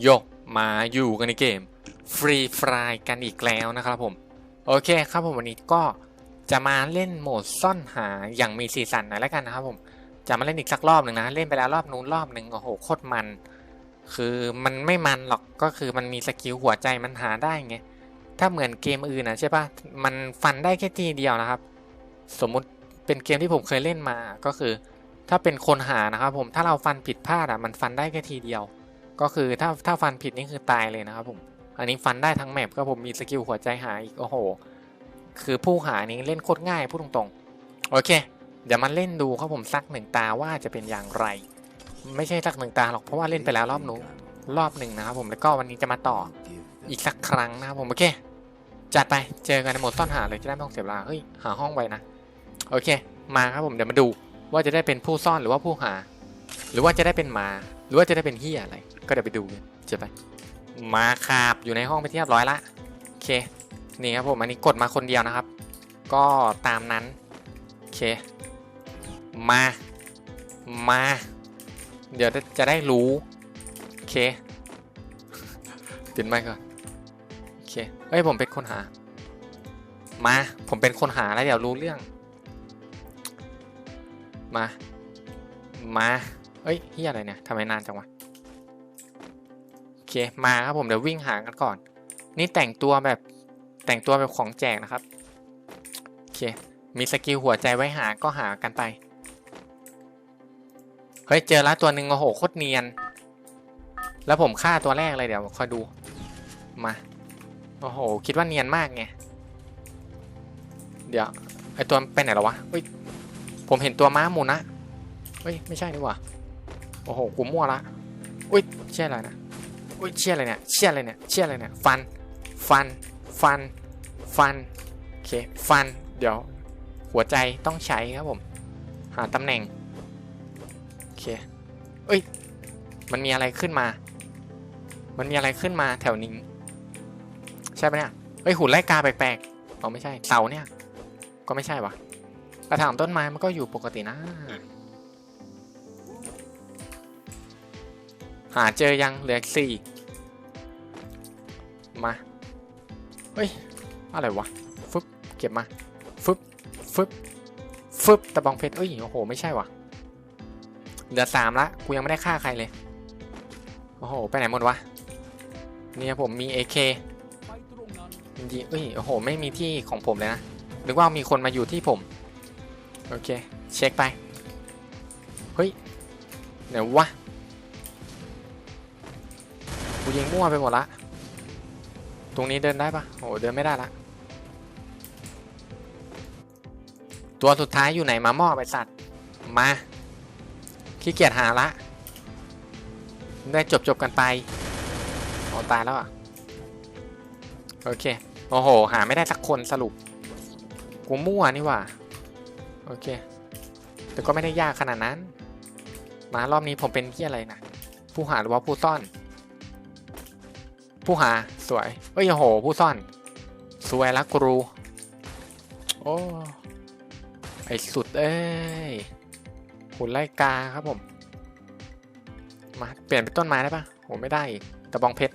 โยมาอยู่กันในเกมฟรีฟรายกันอีกแล้วนะครับผม โอเคครับผมวันนี้ก็จะมาเล่นโหมดซ่อนหาอย่างมีสีสันหน่อยแล้วกันนะครับผม จะมาเล่นอีกสักรอบหนึ่งนะ เล่นไปแล้วรอบนู้นรอบหนึ่งโอ้โหโคตรมัน คือมันไม่มันหรอกก็คือมันมีสกิลหัวใจมันหาได้ไงถ้าเหมือนเกมอื่นนะใช่ปะมันฟันได้แค่ทีเดียวนะครับ สมมุติเป็นเกมที่ผมเคยเล่นมาก็คือ ถ้าเป็นคนหานะครับผมถ้าเราฟันผิดพลาดอะมันฟันได้แค่ทีเดียว ก็คือถ้าถ้าฟันผิดนี่คือตายเลยนะครับผมอันนี้ฟันได้ทั้งแมปก็ผมมีสกิลหัวใจหาอีกโอ้โห คือผู้หานี้เล่นโคตรง่ายพูดตรงๆโอเค เดี๋ยวมาเล่นดูครับผมสักหนึ่งตาว่าจะเป็นอย่างไร ไม่ใช่สักหนึ่งตาหรอกเพราะว่าเล่นไปแล้วรอบนู้นรอบหนึ่งนะครับผมแล้วก็วันนี้จะมาต่ออีกสักครั้งนะครับผมโอเคจัดไปเจอกันในโหมดซ่อนหาเลยจะได้ไม่ต้องเสียเวลาเฮ้ยหาห้องไว้นะโอเค มาครับผมเดี๋ยวมาดู ว่าจะได้เป็นผู้ซ่อนหรือว่าผู้หา หรือว่าจะได้เป็นหมา หรือว่าจะได้เป็นเฮียอะไร ก็เดี๋ยวไปดูกันเจอไปมาครับอยู่ในห้องไปนที่เรียบร้อยละโอเคนี่ครับผมอันนี้กดมาคนเดียวนะครับ ก็ตามนั้นโอเคมามา เดี๋ยวจะได้รู้โอเคปิดไมค์ก่อนโอเคเอ้ยผมเป็นคนหา มา ผมเป็นคนหาแล้วเดี๋ยวรู้เรื่อง มา มาเอ้ยเฮียอะไรเนี่ยทำไมนานจังวะโอเคมาครับผมเดี๋ยววิ่งหากันก่อน นี่แต่งตัวแบบแต่งตัวแบบของแจกนะครับโอเคมีสกิลหัวใจไว้หาก็หากันไปเฮ้ยเจอแล้วตัวหนึ่งโอ้โหโคตรเนียน แล้วผมฆ่าตัวแรกเลยเดี๋ยวคอยดูมาโอ้โหคิดว่าเนียนมากไงเดี๋ยวไอตัวไปไหนแล้ววะเฮ้ย ผมเห็นตัวม้าหมุนนะ เฮ้ย ไม่ใช่นี่หว่า โอ้โห กูมั่วละ อุ้ย เชี่ยอะไรนะ อุ้ย เชี่ยอะไรเนี่ย เชี่ยอะไรเนี่ย เชี่ยอะไรเนี่ย ฟัน ฟัน ฟัน ฟัน โอเค ฟัน เดี๋ยว หัวใจต้องใช้ครับผม หาตำแหน่ง โอเค เอ้ย มันมีอะไรขึ้นมา มันมีอะไรขึ้นมาแถวนี้ใช่ปะเนี่ย เฮ้ย หุ่นไล่กาแปลกๆอ๋อไม่ใช่เสาเนี่ย ก็ไม่ใช่วะ กระถางต้นไม้มันก็อยู่ปกตินะ หาเจอยังเหลือสี่มา เฮ้ย อะไรวะ ฟึบ เก็บมา ฟึบ ฟึบ ฟึบ ตะบองเพชรเอ้ย โอ้โห ไม่ใช่วะเหลือสามละ กูยังไม่ได้ฆ่าใครเลย โอ้โห ไปไหนหมดวะ เนี่ยผมมี AK จริงเอ้ย โอ้โห ไม่มีที่ของผมเลยนะ นึกว่ามีคนมาอยู่ที่ผม โอเค เช็คไป เฮ้ยไหนวะกูยิงมั่วไปหมดละ ตรงนี้เดินได้ปะโอ้เดินไม่ได้ละ ตัวสุดท้ายอยู่ไหนมาหม้อไปสัตว์ มาขี้เกียจหาละ ได้จบจบกันไปโอ้ตายแล้วอะ โอเค โอ้โห หาไม่ได้สักคนสรุป กูมั่วนี่ว่า โอเค แต่ก็ไม่ได้ยากขนาดนั้น มารอบนี้ผมเป็นที่อะไรนะ ผู้หาหรือว่าผู้ซ่อน ผู้หาสวย เอ้ยโอ้โห ผู้ซ่อน สวยละกรู โอ้ ไอสุดเอ้ยหุ่นไล่กาครับผม มาเปลี่ยนเป็นต้นไม้ได้ปะโหไม่ได้อีกตะบองเพชร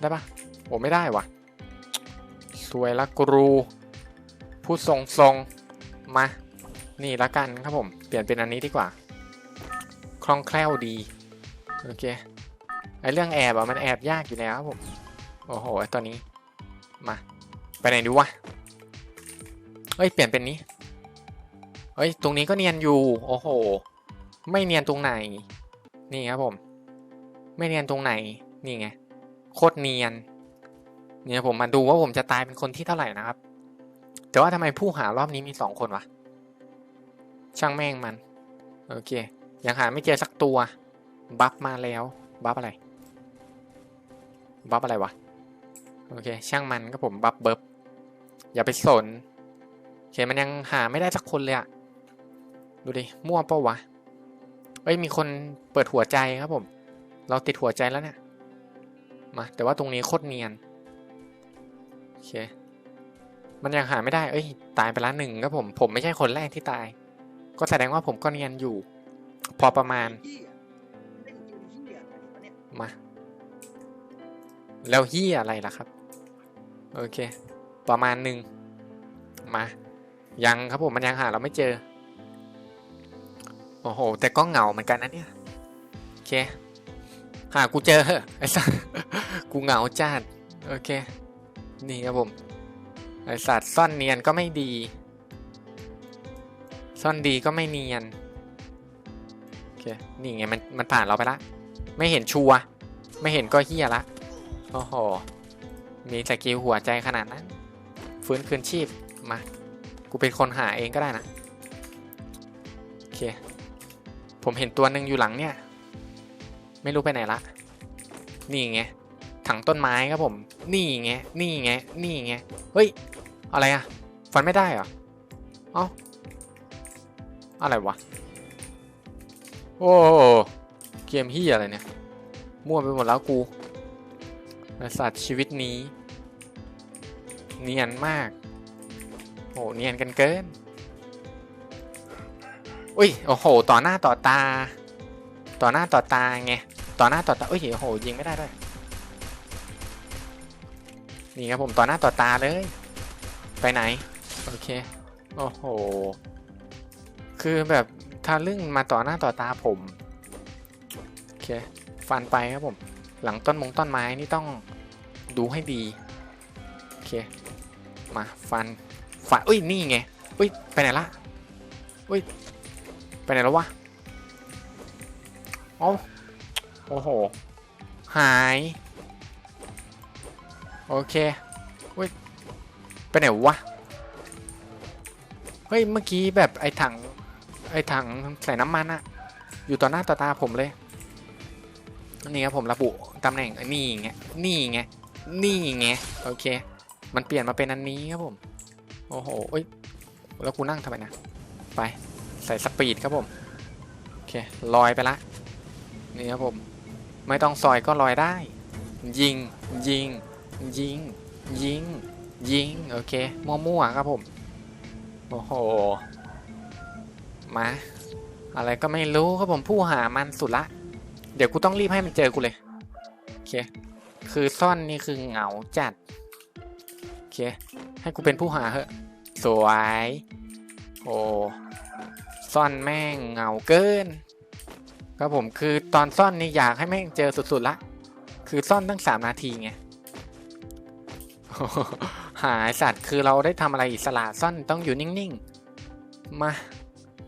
ได้ปะโหไม่ได้วะสวยละกรู ผู้ทรงทรง มา นี่ละกันครับผม เปลี่ยนเป็นอันนี้ดีกว่า คล่องแคล่วดี โอเค ไอเรื่องแอบอะมันแอบยากอยู่แล้วครับผม โอ้โหไอตัวนี้ มา ไปไหนดูวะเอ้ย เปลี่ยนเป็นนี้เอ้ย ตรงนี้ก็เนียนอยู่ โอ้โห ไม่เนียนตรงไหน นี่ครับผม ไม่เนียนตรงไหน นี่ไง โคตรเนียน เนี่ยผมมาดูว่าผมจะตายเป็นคนที่เท่าไหร่นะครับ แต่ว่าทำไมผู้หารอบนี้มีสองคนวะ ช่างแม่งมัน โอเค ยังหาไม่เจอสักตัว บัฟมาแล้ว บัฟอะไร บัฟอะไรวะ โอเค ช่างมันก็ผมบัฟเบิบอย่าไปสน โอเค มันยังหาไม่ได้สักคนเลยอะดูดิ มั่วเปล่าวะ เอ้ย มีคนเปิดหัวใจครับผม เราติดหัวใจแล้วเนี่ย มา แต่ว่าตรงนี้โคตรเนียน โอเค มันยังหาไม่ได้ เอ้ย ตายไปละหนึ่งครับผม ผมไม่ใช่คนแรกที่ตาย ก็แสดงว่าผมก็เนียนอยู่ พอประมาณ มา แล้วเฮียอะไรล่ะครับ โอเค ประมาณหนึ่ง มา ยังครับผม มันยังหาเราไม่เจอ โอ้โห แต่ก็เหงาเหมือนกันนะเนี่ย โอเค หากูเจอเหอะไอ้สัสกูเหงาจัด โอเค นี่ครับผม ไอสัตว์ซ่อนเนียนก็ไม่ดี ซ่อนดีก็ไม่เนียน โอเค นี่ไงมันมันผ่านเราไปละ ไม่เห็นชัว ไม่เห็นก็เฮียละ โอ้โห มีสกิลหัวใจขนาดนั้น ฟื้นคืนชีพ มา กูเป็นคนหาเองก็ได้นะ โอเค ผมเห็นตัวหนึ่งอยู่หลังเนี่ย ไม่รู้ไปไหนละ นี่ไงถังต้นไม้ครับผม นี่ไง นี่ไง นี่ไง เฮ้ย อะไรอะฟันไม่ได้เหรอเอ้าอะไรวะ โอ้เกมฮียอะไรเนี่ย มั่วไปหมดแล้วกูไอ้สัตว์ชีวิตนี้ เนียนมาก โอ้เนียนกันเกิน อุ้ย โอ้โห ต่อหน้าต่อตา ต่อหน้าต่อตาไง ต่อหน้าต่อตา อุ้ย โอ้โห ยิงไม่ได้ด้วย นี่ครับผม ต่อหน้าต่อตาเลย ไปไหน โอเค โอ้โห คือแบบทาลึ่งมาต่อหน้าต่อตาผม โอเค ฟันไปครับผม หลังต้นมงต้นไม้นี่ต้องดูให้ดี โอเค มาฟัน ฟันอุ้ย นี่ไงอุ้ย ไปไหนละอุ้ย ไปไหนแล้ววะเอ้าโอ้โห หาย โอเคอุ้ย ไปไหนวะ เฮ้ย เมื่อกี้แบบไอ้ถัง ไอ้ถังใส่น้ำมันอะอยู่ต่อหน้าต่อตาผมเลย นี่ครับผมระบุตำแหน่งนี่ไง นี่ไง นี่ไง โอเค มันเปลี่ยนมาเป็นอันนี้ครับผม โอ้โหเอ้ย แล้วกูนั่งทำไมนะ ไป ใส่สปีดครับผม โอเค ลอยไปละ นี่ครับผม ไม่ต้องซอยก็ลอยได้ ยิง ยิง ยิง ยิง ยิง โอเค มั่วๆครับผม โอ้โห มา อะไรก็ไม่รู้ครับผมผู้หามันสุดละ เดี๋ยวกูต้องรีบให้มันเจอกูเลย โอเค คือซ่อนนี่คือเหงาจัด โอเค ให้กูเป็นผู้หาเหอะ สวย โอ้ซ่อนแม่งเหงาเกิน ครับผมคือตอนซ่อนนี่อยากให้แม่งเจอสุดๆละ คือซ่อนตั้งสามนาทีไง หายสัตว์คือเราได้ทำอะไรอิสระซ่อนต้องอยู่นิ่งๆ มา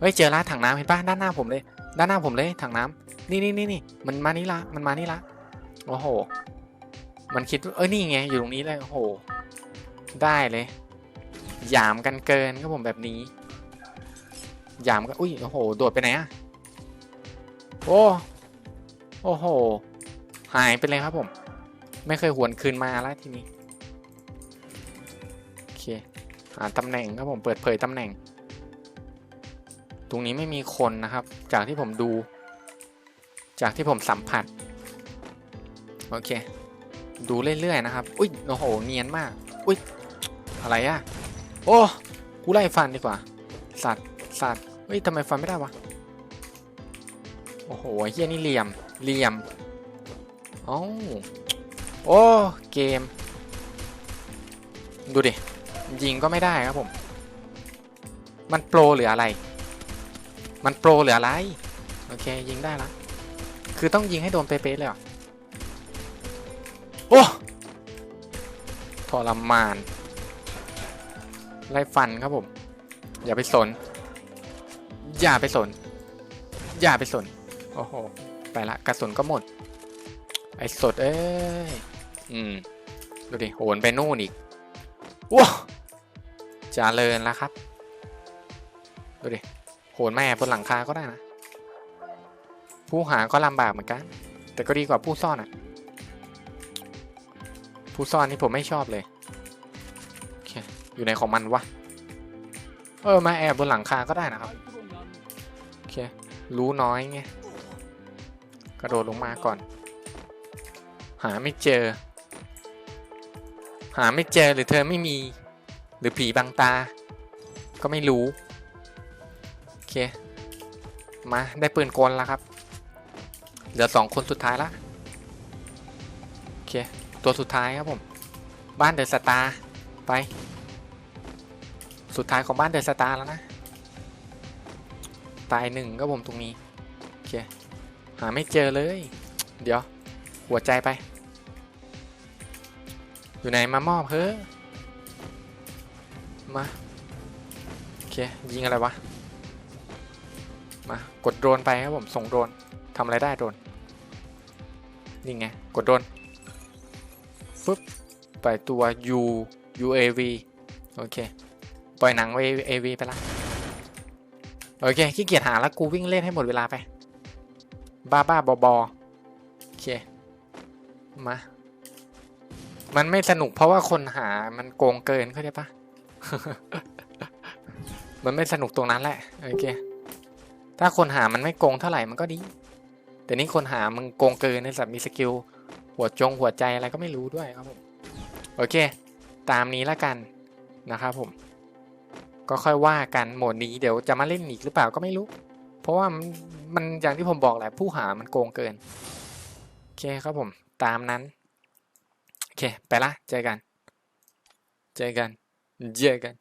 เฮ้ยเจอละถังน้ำเห็นปะด้านหน้าผมเลย ด้านหน้าผมเลยถังน้ำนี่นี่นี่นี่มันมานี่ละมันมานี่ละโอ้โห มันคิดเอ้ยนี่ไงอยู่ตรงนี้เลยโอ้โห ได้เลยหยามกันเกินครับผมแบบนี้หยามกันอุ้ยโอ้โหโดดไปไหนอะโอ้โอ้โห หายไปเลยครับผม ไม่เคยหวนคืนมาแล้วทีนี้ หาตำแหน่งครับผมเปิดเผยตำแหน่ง ตรงนี้ไม่มีคนนะครับ จากที่ผมดู จากที่ผมสัมผัส โอเค ดูเรื่อยๆนะครับ อุ้ยโอ้โหเนียนมาก อุ้ยอะไรอะโอ้กูไล่ฟันดีกว่า สัตว์สัตว์เฮ้ยทำไมฟันไม่ได้วะโอ้โหเฮียนี่เหลี่ยมเหลี่ยมอ้โอ้เกม ดูดิ ยิงก็ไม่ได้ครับผม มันโปรหรืออะไร มันโปรหรืออะไร โอเคยิงได้ละ คือต้องยิงให้โดนเป๊ะๆเลยเหรอโอ้ทรมาน ไล่ฟันครับผม อย่าไปสน อย่าไปสน อย่าไปสน โอ้โห ไปละกระสุนก็หมด ไอ้สดเอ้ย อืม ดูดิ โหนไปนู่นอีกว้า เจะเลินแล้วครับ ดูดิโหนแม่บนหลังคาก็ได้นะ ผู้หาก็ลำบากเหมือนกัน แต่ก็ดีกว่าผู้ซ่อนอะผู้ซ่อนนี่ผมไม่ชอบเลย อยู่ในของมันวะ เออ มาแอบบนหลังคาก็ได้นะครับ โอเค รู้น้อยไง กระโดดลงมาก่อน หาไม่เจอ หาไม่เจอหรือเธอไม่มี รือผีบังตา ก็ไม่รู้ โอเค มาได้ปืนกลแล้วครับ เหลือสองคนสุดท้ายละเค ตัวสุดท้ายครับผม บ้านเดอะสตาร์ไป สุดท้ายของบ้านเดอะสตาร์แล้วนะ ตายหนึ่งก็ผมตรงนี้ โอเค หาไม่เจอเลย เดี๋ยว หัวใจไป อยู่ไหนมามอบเฮ้อ มา โอเค ยิงอะไรวะ มากดโดรนไปครับผม ส่งโดรนทำอะไรได้โดรนนี่ไง กดโดรนฟึบปล่อยตัว U UAV โอเค ปล่อยหนัง UAV ไปละโอเคขี้เกียจหาแล้วกูวิ่งเล่นให้หมดเวลาไป บ้าบ้าบอบอโอเค มา มันไม่สนุกเพราะว่าคนหามันโกงเกินเข้าใจปะ มันไม่สนุกตรงนั้นแหละโอเคถ้าคนหามันไม่โกงเท่าไหร่มันก็ดี แต่นี่คนหามึงโกงเกินในสัตว์มีสกิลหัวจงหัวใจอะไรก็ไม่รู้ด้วยครับผมโอเค ตามนี้ละกันนะครับผม ก็ค่อยว่ากันโหมดนี้เดี๋ยวจะมาเล่นอีกหรือเปล่าก็ไม่รู้ เพราะว่ามันมันอย่างที่ผมบอกแหละผู้หามันโกงเกินโอเคครับผม ตามนั้นโอเค ไปละเจอกัน เจอกัน เจอกัน